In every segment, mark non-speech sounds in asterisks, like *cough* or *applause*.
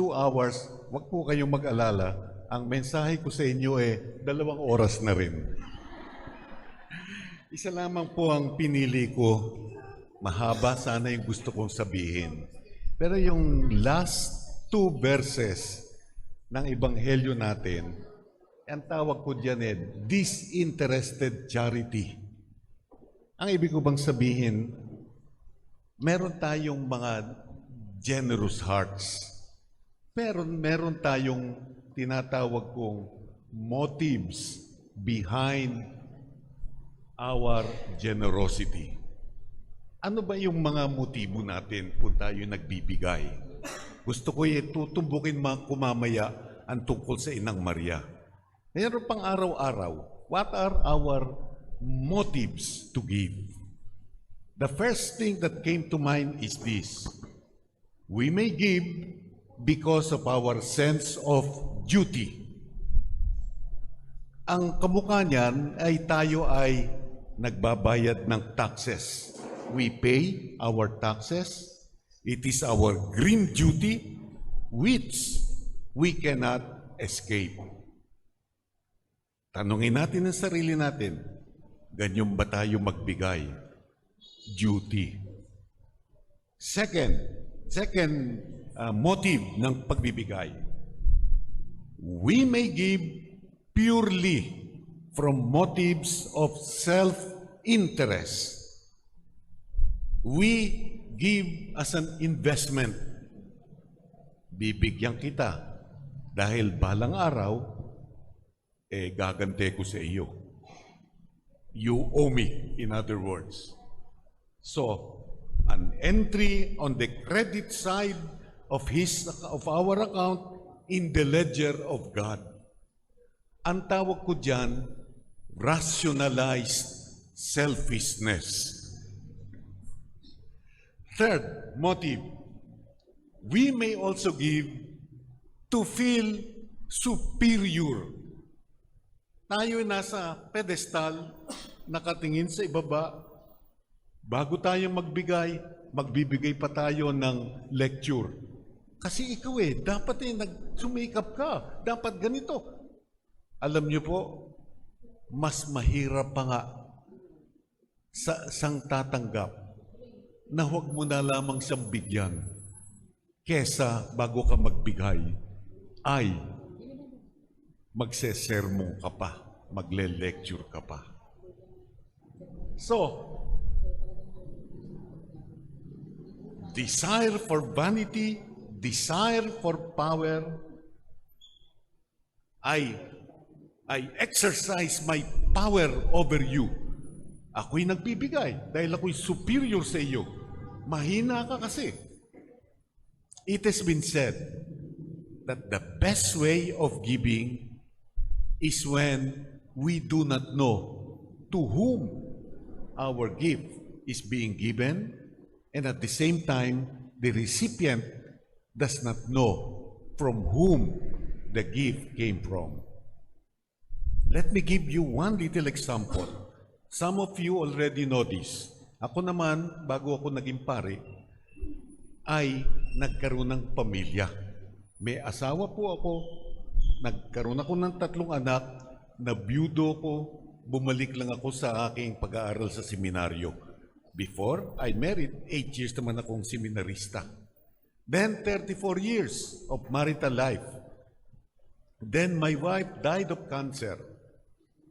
two hours, wag po kayong mag-alala. Ang mensahe ko sa inyo eh, dalawang oras na rin. *laughs* Isa lamang po ang pinili ko. Mahaba sana yung gusto kong sabihin. Pero yung last two verses ng Ebanghelyo natin, ang tawag ko dyan eh, disinterested charity. Ang ibig ko bang sabihin, meron tayong mga generous hearts. Pero meron tayong tinatawag kong motives behind our generosity. Ano ba yung mga motibo natin kung tayo nagbibigay? Gusto ko yung tutumbukin ma- kumamaya ang tungkol sa Inang Maria. Meron pang araw-araw, what are our motives to give? The first thing that came to mind is this. We may give because of our sense of duty. Ang kamukha niyan ay tayo ay nagbabayad ng taxes. We pay our taxes. It is our green duty which we cannot escape. Tanungin natin ang sarili natin, ganyan ba tayo magbigay? Duty. Second, second uh, motive ng pagbibigay. We may give purely from motives of self-interest. We give as an investment. Bibigyan kita dahil balang araw, eh gagante ko sa iyo. You owe me, in other words. So, an entry on the credit side of his of our account in the ledger of God. Ang tawag ko diyan rationalized selfishness. Third motive, we may also give to feel superior. Tayo nasa pedestal, nakatingin sa ibaba, Bago tayo magbigay, magbibigay pa tayo ng lecture. Kasi ikaw eh, dapat eh, nagsumikap ka. Dapat ganito. Alam niyo po, mas mahirap pa nga sa sang tatanggap na huwag mo na lamang siyang bigyan kesa bago ka magbigay ay magsesermong ka pa, magle-lecture ka pa. So, desire for vanity, desire for power, I, I exercise my power over you. Ako'y nagbibigay dahil ako'y superior sa iyo. Mahina ka kasi. It has been said that the best way of giving is when we do not know to whom our gift is being given and at the same time, the recipient does not know from whom the gift came from. Let me give you one little example. Some of you already know this. Ako naman, bago ako naging pare, ay nagkaroon ng pamilya. May asawa po ako, nagkaroon ako ng tatlong anak, nabiyudo ko, bumalik lang ako sa aking pag-aaral sa seminaryo. Before I married, 8 years naman akong seminarista. Then 34 years of marital life. Then my wife died of cancer.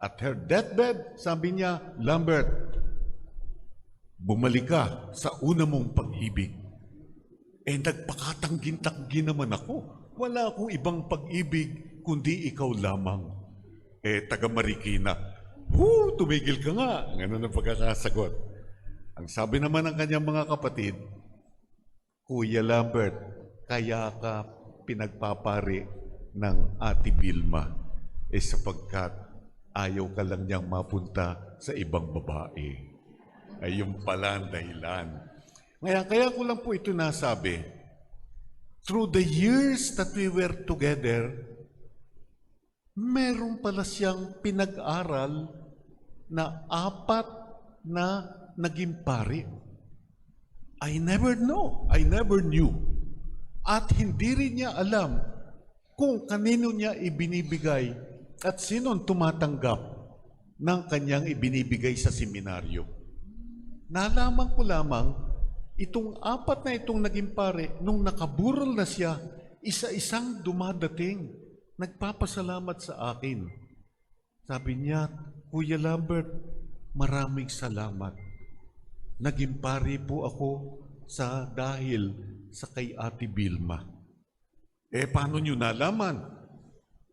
At her deathbed, sabi niya, Lambert, bumalik ka sa una mong pag-ibig. Eh nagpakatanggin-tanggi naman ako. Wala akong ibang pag-ibig kundi ikaw lamang. Eh taga Marikina, Hu, tumigil ka nga. Ganun ang pagkakasagot. Ang sabi naman ng kanyang mga kapatid, Kuya Lambert, kaya ka pinagpapari ng Ate Vilma eh sapagkat ayaw ka lang niyang mapunta sa ibang babae. Ay yung pala ang dahilan. Kaya, kaya ko lang po ito nasabi. Through the years that we were together, meron pala siyang pinag-aral na apat na naging pari. I never know. I never knew. At hindi rin niya alam kung kanino niya ibinibigay at sino ang tumatanggap ng kanyang ibinibigay sa seminaryo. Nalaman ko lamang, itong apat na itong naging pare, nung nakaburol na siya, isa-isang dumadating, nagpapasalamat sa akin. Sabi niya, Kuya Lambert, maraming salamat. Naging pare po ako sa dahil sa kay Ate Vilma. Eh, paano nyo nalaman?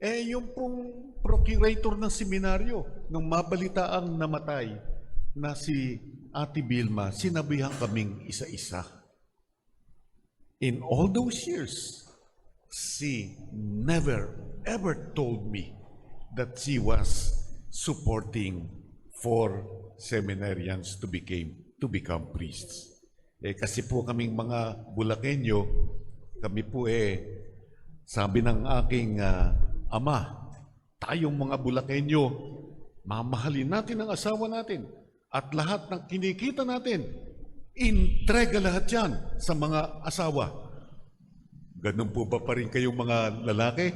Eh, yung pong procurator ng seminaryo, nung mabalitaang namatay na si Ate Vilma, sinabihan kaming isa-isa. In all those years, she never ever told me that she was supporting four seminarians to became to become priests. Eh kasi po kaming mga Bulakenyo, kami po eh sabi ng aking ah, ama, tayong mga Bulakenyo, mamahalin natin ang asawa natin at lahat ng kinikita natin, entrega lahat yan sa mga asawa. Ganun po ba pa rin kayong mga lalaki?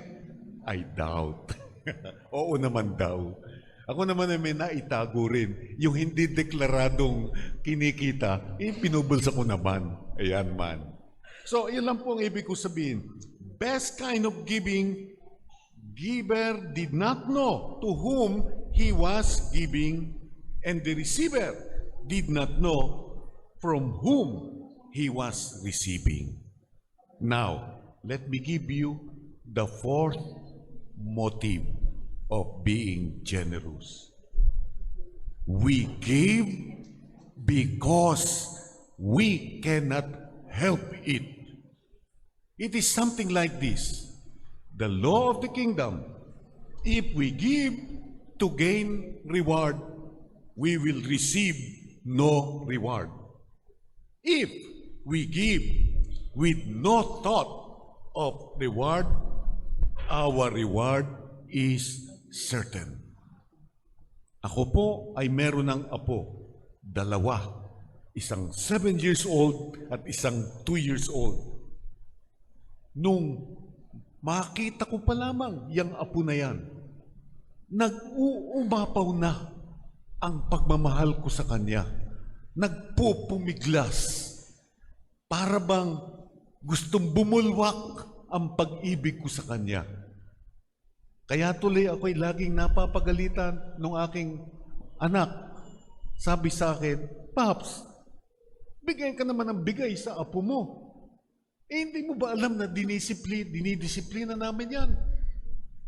I doubt. *laughs* Oo naman daw. Ako naman ay may naitago rin. Yung hindi deklaradong kinikita, eh, pinubulsa ko naman. Ayan man. So, yun lang po ang ibig ko sabihin. Best kind of giving, giver did not know to whom he was giving, and the receiver did not know from whom he was receiving. Now, let me give you the fourth motive of being generous. We give because we cannot help it. It is something like this the law of the kingdom. If we give to gain reward, we will receive no reward. If we give with no thought of reward, our reward is certain. Ako po ay meron ng apo, dalawa. Isang seven years old at isang two years old. Nung makita ko pa lamang yung apo na yan, nag-uumapaw na ang pagmamahal ko sa kanya. Nagpupumiglas. Para bang gustong bumulwak ang pag-ibig ko sa kanya. Kaya tuloy ako'y laging napapagalitan ng aking anak. Sabi sa akin, Paps, bigay ka naman ng bigay sa apo mo. Eh, hindi mo ba alam na dinisipli, dinidisiplina namin yan?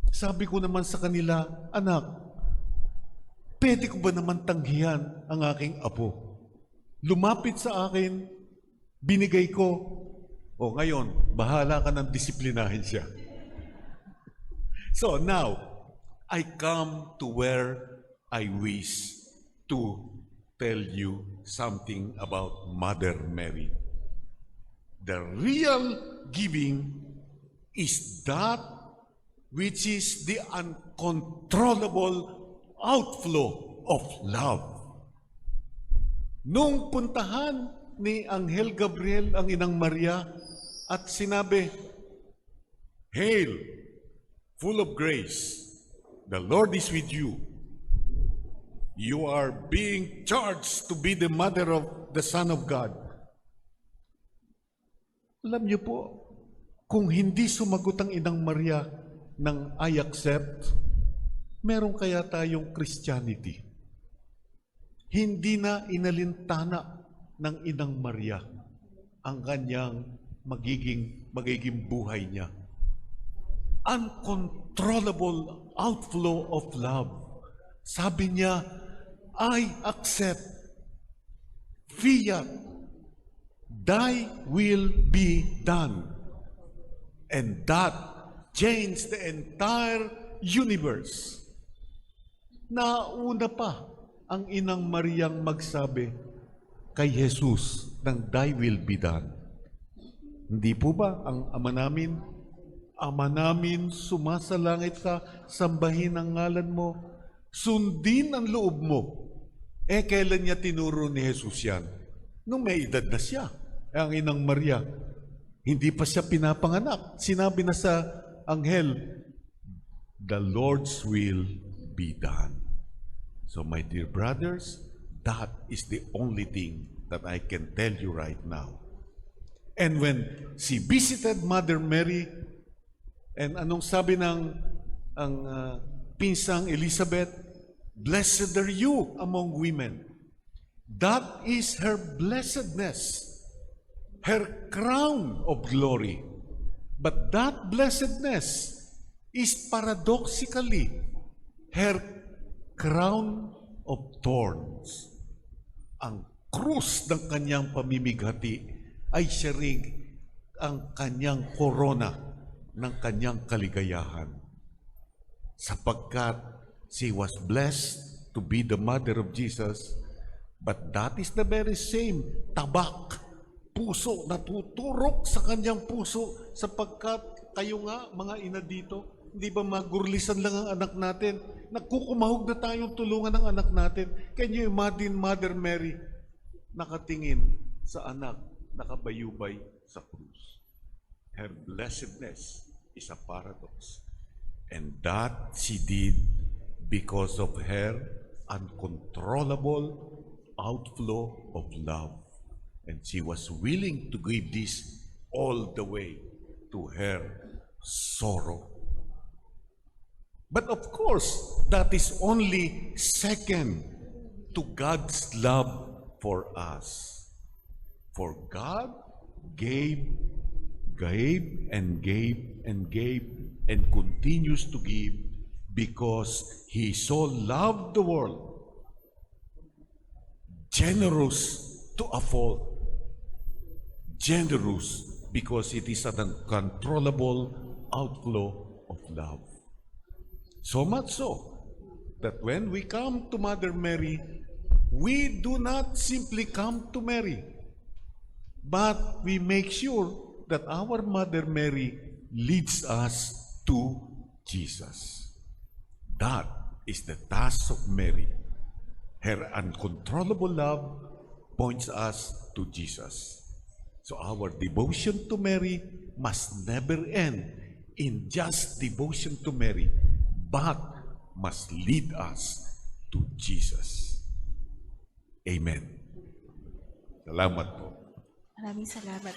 Sabi ko naman sa kanila, anak, pwede ko ba naman tanggihan ang aking apo? Lumapit sa akin, binigay ko, o ngayon, bahala ka ng disiplinahin siya. So now, I come to where I wish to tell you something about Mother Mary. The real giving is that which is the uncontrollable outflow of love. Nung puntahan ni Anghel Gabriel ang inang Maria at sinabi, Hail, full of grace, the Lord is with you. You are being charged to be the mother of the Son of God. Alam niyo po, kung hindi sumagot ang inang Maria ng I accept, meron kaya tayong Christianity. Hindi na inalintana ng inang Maria ang kanyang magiging, magiging buhay niya. Uncontrollable outflow of love. Sabi niya, I accept fiat thy will be done. And that changed the entire universe. Nauna pa ang inang Mariang magsabi kay Jesus ng thy will be done. Hindi po ba ang ama namin? Ama namin, sumasalangit ka, sambahin ang ngalan mo, sundin ang loob mo. Eh, kailan niya tinuro ni Jesus yan? Nung may edad na siya. Eh, ang inang Maria, Hindi pa siya pinapanganak. Sinabi na sa anghel, the Lord's will be done. So my dear brothers, that is the only thing that I can tell you right now. And when she visited Mother Mary, and anong sabi ng ang ah, pinsang Elizabeth, Blessed are you among women. That is her blessedness, her crown of glory. But that blessedness is paradoxically her crown of thorns. Ang krus ng kanyang pamimighati ay siya ang kanyang korona ng kanyang kaligayahan. Sapagkat she was blessed to be the mother of Jesus, but that is the very same tabak, puso, natuturok sa kanyang puso sapagkat kayo nga, mga ina dito, hindi ba magurlisan lang ang anak natin? Nagkukumahog na tayong tulungan ng anak natin. Can you imagine Mother Mary nakatingin sa anak, nakabayubay sa krus? Her blessedness is a paradox. And that she did because of her uncontrollable outflow of love. And she was willing to give this all the way to her sorrow. But of course, that is only second to God's love for us. For God gave, gave, and gave, and gave, and continues to give because He so loved the world, generous to a fault, generous because it is an uncontrollable outflow of love. So much so that when we come to Mother Mary, we do not simply come to Mary, but we make sure that our Mother Mary leads us to Jesus. That is the task of Mary. Her uncontrollable love points us to Jesus. So our devotion to Mary must never end in just devotion to Mary, but must lead us to Jesus. Amen. Salamat po. Maraming salamat.